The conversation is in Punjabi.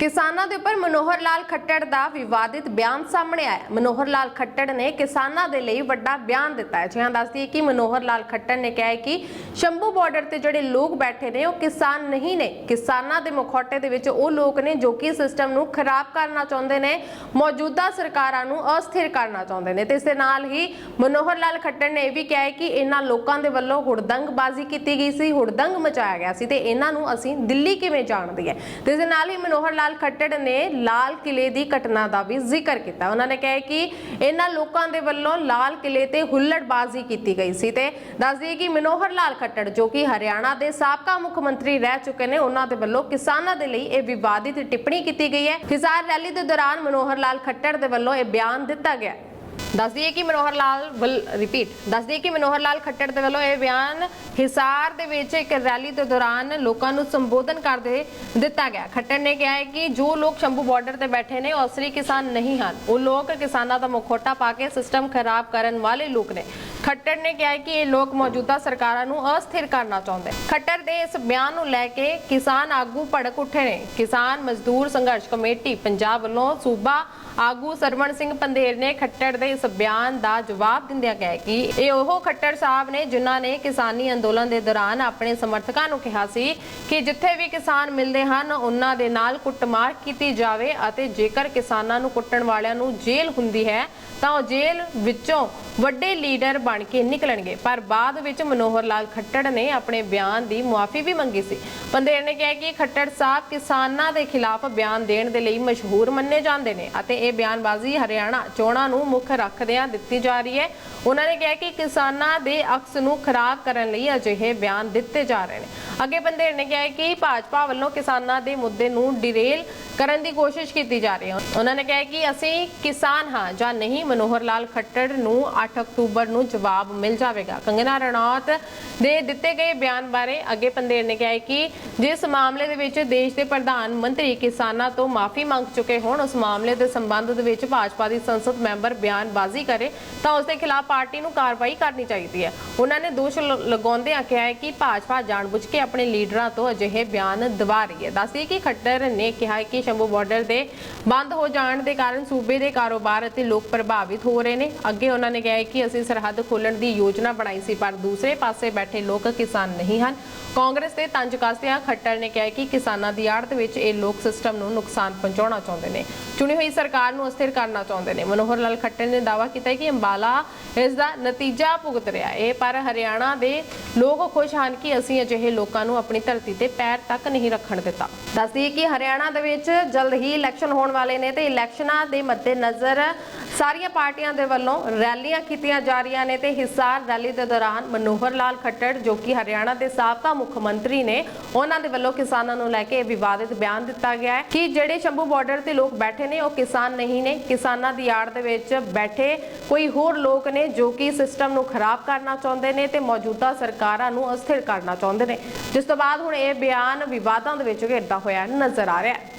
ਕਿਸਾਨਾਂ ਦੇ ਉੱਪਰ ਮਨੋਹਰ ਲਾਲ ਖੱਟੜ ਦਾ ਵਿਵਾਦਿਤ ਬਿਆਨ ਸਾਹਮਣੇ ਆਇਆ। ਮਨੋਹਰ ਲਾਲ ਖੱਟੜ ਨੇ ਕਿਸਾਨਾਂ ਦੇ ਲਈ ਵੱਡਾ ਬਿਆਨ ਦਿੱਤਾ ਹੈ। ਜਿਹਾਂ ਦੱਸਦੀ ਹੈ ਕਿ ਮਨੋਹਰ ਲਾਲ ਖੱਟੜ ਨੇ ਕਿਹਾ ਹੈ ਕਿ ਸ਼ੰਭੂ ਬਾਰਡਰ ਤੇ ਜਿਹੜੇ ਲੋਕ ਬੈਠੇ ਨੇ, ਉਹ ਕਿਸਾਨ ਨਹੀਂ ਨੇ। ਕਿਸਾਨਾਂ ਦੇ ਮੁਖੌਟੇ ਦੇ ਵਿੱਚ ਉਹ ਲੋਕ ਨੇ ਜੋ ਕਿ ਸਿਸਟਮ ਨੂੰ ਖਰਾਬ ਕਰਨਾ ਚਾਹੁੰਦੇ ਨੇ, ਮੌਜੂਦਾ ਸਰਕਾਰਾਂ ਨੂੰ ਅਸਥਿਰ ਕਰਨਾ ਚਾਹੁੰਦੇ ਨੇ। ਤੇ ਇਸ ਦੇ ਨਾਲ ਹੀ ਮਨੋਹਰ ਲਾਲ ਖੱਟੜ ਨੇ ਇਹ ਵੀ ਕਿਹਾ ਹੈ ਕਿ ਇਹਨਾਂ ਲੋਕਾਂ ਦੇ ਵੱਲੋਂ ਹੁੜਦੰਗਬਾਜ਼ੀ ਕੀਤੀ ਗਈ ਸੀ, ਹੁੜਦੰਗ ਮਚਾਇਆ ਗਿਆ ਸੀ ਤੇ ਇਹਨਾਂ ਨੂੰ ਅਸੀਂ ਦਿੱਲੀ ਕਿਵੇਂ ਜਾਣਦੇ ਹੈ? ਤੇ ਇਸ ਦੇ ਨਾਲ ਹੀ ਮਨੋਹਰ ਲਾਲ ਖੱਟੜ ਨੇ ਲਾਲ ਕਿਲੇ ਦੀ ਘਟਨਾ ਦਾ ਵੀ ਜ਼ਿਕਰ ਕੀਤਾ। ਉਹਨਾਂ ਨੇ ਕਿਹਾ ਕਿ ਇਹਨਾਂ ਲੋਕਾਂ ਦੇ ਵੱਲੋਂ ਲਾਲ ਕਿਲੇ ਤੇ ਹੁੱਲੜਬਾਜ਼ੀ ਕੀਤੀ ਗਈ ਸੀ ਤੇ ਦੱਸ ਦਈਏ ਕਿ ਮਨੋਹਰ ਲਾਲ ਖੱਟੜ, ਜੋ ਕਿ ਹਰਿਆਣਾ ਦੇ ਸਾਬਕਾ ਮੁੱਖ ਮੰਤਰੀ ਰਹਿ ਚੁੱਕੇ ਨੇ, ਉਹਨਾਂ ਦੇ ਵੱਲੋਂ ਕਿਸਾਨਾਂ ਦੇ ਲਈ ਇਹ ਵਿਵਾਦਿਤ ਟਿੱਪਣੀ ਕੀਤੀ ਗਈ ਹੈ। ਹਿਜ਼ਾਰ ਰੈਲੀ ਦੇ ਦੌਰਾਨ ਮਨੋਹਰ ਲਾਲ ਖੱਟੜ ਦੇ ਵੱਲੋਂ ਇਹ ਬਿਆਨ ਦਿੱਤਾ ਗਿਆ। ਦੱਸ ਦਈਏ ਕਿ ਮਨੋਹਰ ਲਾਲ ਵੱਲ ਰਿਪੀਟ ਦੱਸ ਦਈਏ ਕਿ ਮਨੋਹਰ ਲਾਲ ਖੱਟੜ ਦੇ ਵੱਲੋਂ ਇਹ ਬਿਆਨ ਹਿਸਾਰ ਦੇ ਵਿੱਚ ਇੱਕ ਰੈਲੀ ਦੇ ਦੌਰਾਨ ਲੋਕਾਂ ਨੂੰ ਸੰਬੋਧਨ ਕਰਦੇ ਦਿੱਤਾ ਗਿਆ। ਖੱਟੜ ਨੇ ਕਿਹਾ ਹੈ ਕਿ ਜੋ ਲੋਕ ਸ਼ੰਭੂ ਬਾਰਡਰ ਤੇ ਬੈਠੇ ਨੇ, ਉਹ ਅਸਲੀ ਕਿਸਾਨ ਨਹੀਂ ਹਨ। ਉਹ ਲੋਕ ਕਿਸਾਨਾਂ ਦਾ ਮੁਖੌਟਾ ਪਾ ਕੇ ਸਿਸਟਮ ਖਰਾਬ ਕਰਨ ਵਾਲੇ ਲੋਕ ਨੇ। ਖੱਟੜ ਨੇ ਕਿਹਾ ਕਿ ਇਹ ਲੋਕ ਮੌਜੂਦਾ ਸਰਕਾਰਾਂ ਨੂੰ ਅਸਥਿਰ ਕਰਨਾ ਚਾਹੁੰਦੇ ਖੱਟੜ ਦੇ ਇਸ ਬਿਆਨ ਨੂੰ ਲੈ ਕੇ ਕਿਸਾਨ ਆਗੂ ਭੜਕ ਉੱਠੇ ਨੇ। ਕਿਸਾਨ ਮਜ਼ਦੂਰ ਸੰਘਰਸ਼ ਕਮੇਟੀ ਪੰਜਾਬ ਵੱਲੋਂ ਸੂਬਾ ਆਗੂ ਸਰਵਣ ਸਿੰਘ ਪੰਦੇਰ ਨੇ ਖੱਟੜ ਦੇ ਇਸ ਬਿਆਨ ਦਾ ਜਵਾਬ ਦਿੰਦਿਆਂ ਕਿਹਾ ਕਿ ਇਹ ਉਹ ਖੱਟੜ ਸਾਹਿਬ ਨੇ ਜਿਨ੍ਹਾਂ ਨੇ ਕਿਸਾਨੀ ਅੰਦੋਲਨ ਦੇ ਦੌਰਾਨ ਆਪਣੇ ਸਮਰਥਕਾਂ ਨੂੰ ਕਿਹਾ ਸੀ ਕਿ ਜਿੱਥੇ ਵੀ ਕਿਸਾਨ ਮਿਲਦੇ ਹਨ, ਉਹਨਾਂ ਦੇ ਨਾਲ ਕੁੱਟਮਾਰ ਕੀਤੀ ਜਾਵੇ ਅਤੇ ਜੇਕਰ ਕਿਸਾਨਾਂ ਨੂੰ ਕੁੱਟਣ ਵਾਲਿਆਂ ਨੂੰ ਜੇਲ੍ਹ ਹੁੰਦੀ ਹੈ, ਤਾਂ ਉਹ ਜੇਲ੍ਹ ਵਿੱਚੋਂ ਵੱਡੇ ਲੀਡਰ ਬਣ ਕੇ ਨਿਕਲਣਗੇ। ਪਰ ਬਾਅਦ ਵਿੱਚ ਮਨੋਹਰ ਲਾਲ ਖੱਟੜ ਨੇ ਆਪਣੇ ਬਿਆਨ ਦੀ ਮੁਆਫੀ ਵੀ ਮੰਗੀ ਸੀ। ਪੰਦੇਰ ਨੇ ਕਿਹਾ ਕਿ ਖੱਟੜ ਸਾਹਿਬ ਕਿਸਾਨਾਂ ਦੇ ਖਿਲਾਫ ਬਿਆਨ ਦੇਣ ਦੇ ਲਈ ਮਸ਼ਹੂਰ ਮੰਨੇ ਜਾਂਦੇ ਨੇ ਅਤੇ ਇਹ ਬਿਆਨਬਾਜ਼ੀ ਹਰਿਆਣਾ ਚੋਣਾਂ ਨੂੰ ਮੁੱਖ ਰੱਖਦਿਆਂ ਦਿੱਤੀ ਜਾ ਰਹੀ ਹੈ। ਉਹਨਾਂ ਨੇ ਕਿਹਾ ਕਿ ਕਿਸਾਨਾਂ ਦੇ ਅਕਸ ਨੂੰ ਖਰਾਬ ਕਰਨ ਲਈ ਅਜਿਹੇ ਬਿਆਨ ਦਿੱਤੇ ਜਾ ਰਹੇ ਨੇ। ਅੱਗੇ ਪੰਦੇਰ ਨੇ ਕਿਹਾ ਕਿ ਭਾਜਪਾ ਵੱਲੋਂ ਕਿਸਾਨਾਂ ਦੇ ਮੁੱਦੇ ਨੂੰ ਡਿਰੇਲ ਕਰਨ ਦੀ ਕੋਸ਼ਿਸ਼ ਕੀਤੀ ਜਾ ਰਹੀ ਹੈ। ਉਹਨਾਂ ਨੇ ਕਿਹਾ ਕਿ ਅਸੀਂ ਕਿਸਾਨ ਹਾਂ ਜਾਂ ਨਹੀਂ, ਮਨੋਹਰ ਲਾਲ ਖੱਟੜ ਨੂੰ 8 ਅਕਤੂਬਰ ਨੂੰ ਜਵਾਬ ਮਿਲ ਜਾਵੇਗਾ। ਕੰਗਨਾ ਰਣੌਤ ਦੇ ਦਿੱਤੇ ਗਏ ਬਿਆਨ ਬਾਰੇ ਅੱਗੇ ਪੰਦੇਰ ਨੇ ਕਿਹਾ ਕਿ ਜਿਸ ਮਾਮਲੇ ਦੇ ਵਿੱਚ ਦੇਸ਼ ਦੇ ਪ੍ਰਧਾਨ ਮੰਤਰੀ ਕਿਸਾਨਾਂ ਤੋਂ ਮਾਫੀ ਮੰਗ ਚੁੱਕੇ ਹੋਣ, ਉਸ ਮਾਮਲੇ ਦੇ ਸੰਬੰਧ ਦੇ ਵਿੱਚ ਭਾਜਪਾ ਦੀ ਸੰਸਦ ਮੈਂਬਰ ਬਿਆਨ ਬਿਆਨਬਾਜ਼ੀ ਕਰੇ, ਤਾਂ ਉਸ ਦੇ ਖਿਲਾਫ ਪਾਰਟੀ ਨੂੰ ਕਾਰਵਾਈ ਕਰਨੀ ਚਾਹੀਦੀ ਹੈ। ਉਹਨਾਂ ਨੇ ਦੋਸ਼ ਲ- ਲਗਾਉਂਦਿਆਂ ਕਿਹਾ ਹੈ ਕਿ ਭਾਜਪਾ ਜਾਣਬੁੱਝ ਕੇ ਆਪਣੇ ਲੀਡਰਾਂ ਤੋਂ ਅਜਿਹੇ ਬਿਆਨ ਦਵਾ ਰਹੀ ਹੈ। ਦੱਸਦੀ ਕਿ ਖੱਟਰ ਨੇ ਕਿਹਾ ਕਿ ਸ਼ੰਭੂ ਬਾਰਡਰ ਦੇ ਬੰਦ ਹੋ ਜਾਣ ਦੇ ਕਾਰਨ ਸੂਬੇ ਦੇ ਕਾਰੋਬਾਰ ਅਤੇ ਲੋਕ ਪ੍ਰਭਾਵਿਤ ਹੋ ਰਹੇ ਨੇ। ਅੱਗੇ ਉਹਨਾਂ ਨੇ ਕਿਹਾ ਕਿ ਅਸੀਂ ਸਰਹੱਦ ਖੋਲਣ ਦੀ ਯੋਜਨਾ ਬਣਾਈ ਸੀ, ਪਰ ਦੂਸਰੇ ਪਾਸੇ ਬੈਠੇ ਲੋਕ ਕਿਸਾਨ ਨਹੀਂ ਹਨ। ਕਾਂਗਰਸ ਦੇ ਤੰਜ ਕੱਸਦਿਆਂ ਖੱਟਰ ਨੇ ਕਿਹਾ ਕਿ ਕਿਸਾਨਾਂ ਦੀ ਆੜਤ ਵਿੱਚ ਇਹ ਲੋਕ ਸਿਸਟਮ ਨੂੰ ਨੁਕਸਾਨ ਪਹੁੰਚਾਉਣਾ ਚਾਹੁੰਦੇ ਨੇ। ਚੁਣੀ ਹੋਈ ਸਰਕਾਰ ਨੂੰ ਅਸਥਿਰ ਕਰਨਾ ਚਾਹੁੰਦੇ ਨੇ। ਮਨੋਹਰ ਲਾਲ ਖੱਟਰ ਨੇ ਦਾਵਾ ਕੀਤਾ ਹੈ ਕਿ ਅੰਬਾਲਾ ਇਸ ਦਾ ਨਤੀਜਾ ਭੁਗਤ ਰਿਹਾ ਹੈ। ਪਰ ਹਰਿਆਣਾ ਦੇ ਲੋਕ ਖੁਸ਼ ਹਨ ਕਿ ਅਸੀਂ ਅਜਿਹੇ ਲੋਕਾਂ ਨੂੰ ਆਪਣੀ ਧਰਤੀ ਤੇ ਪੈਰ ਤੱਕ ਨਹੀਂ ਰੱਖਣ ਦਿੱਤਾ। ਦੱਸਦੀ ਕਿ ਹਰਿਆਣਾ ਦੇ ਵਿੱਚ ਜਲਦ ਹੀ ਇਲੈਕਸ਼ਨ ਹੋਣ ਵਾਲੇ ਨੇ ਤੇ ਇਲੈਕਸ਼ਨਾਂ ਦੇ ਮੱਦੇ ਨਜ਼ਰ ਸਾਰੀਆਂ ਪਾਰਟੀਆਂ ਦੇ ਵੱਲੋਂ ਰੈਲੀਆਂ ਕੀਤੀਆਂ ਜਾ ਰਹੀਆਂ ਨੇ ਤੇ ਹਿਸਾਰ ਰੈਲੀ ਦੇ ਦੌਰਾਨ ਮਨੋਹਰ ਲਾਲ ਖੱਟੜ, ਜੋ ਕਿ ਹਰਿਆਣਾ ਦੇ ਸਾਬਕਾ ਮੁੱਖ ਮੰਤਰੀ ਨੇ, ਉਹਨਾਂ ਦੇ ਵੱਲੋਂ ਕਿਸਾਨਾਂ ਨੂੰ ਲੈ ਕੇ ਇਹ ਵਿਵਾਦਿਤ ਬਿਆਨ ਦਿੱਤਾ ਗਿਆ ਹੈ ਕਿ ਜਿਹੜੇ ਸ਼ੰਭੂ ਬਾਰਡਰ ਤੇ ਲੋਕ ਬੈਠੇ ਨੇ, ਉਹ ਕਿਸਾਨ ਨਹੀਂ ਨੇ। ਕਿਸਾਨਾਂ ਦੀ ਆੜ ਦੇ ਵਿੱਚ ਬੈਠੇ ਕੋਈ ਹੋਰ ਲੋਕ ਨੇ ਜੋ ਕਿ ਸਿਸਟਮ ਨੂੰ ਖਰਾਬ ਕਰਨਾ ਚਾਹੁੰਦੇ ਨੇ ਤੇ ਮੌਜੂਦਾ ਸਰਕਾਰਾਂ ਨੂੰ ਅਸਥਿਰ ਕਰਨਾ ਚਾਹੁੰਦੇ ਨੇ। ਜਿਸ ਤੋਂ ਬਾਅਦ ਹੁਣ ਇਹ ਬਿਆਨ ਵਿਵਾਦਾਂ ਦੇ ਵਿੱਚ ਘਿਰਦਾ ਹੋਇਆ ਨਜ਼ਰ ਆ ਰਿਹਾ ਹੈ।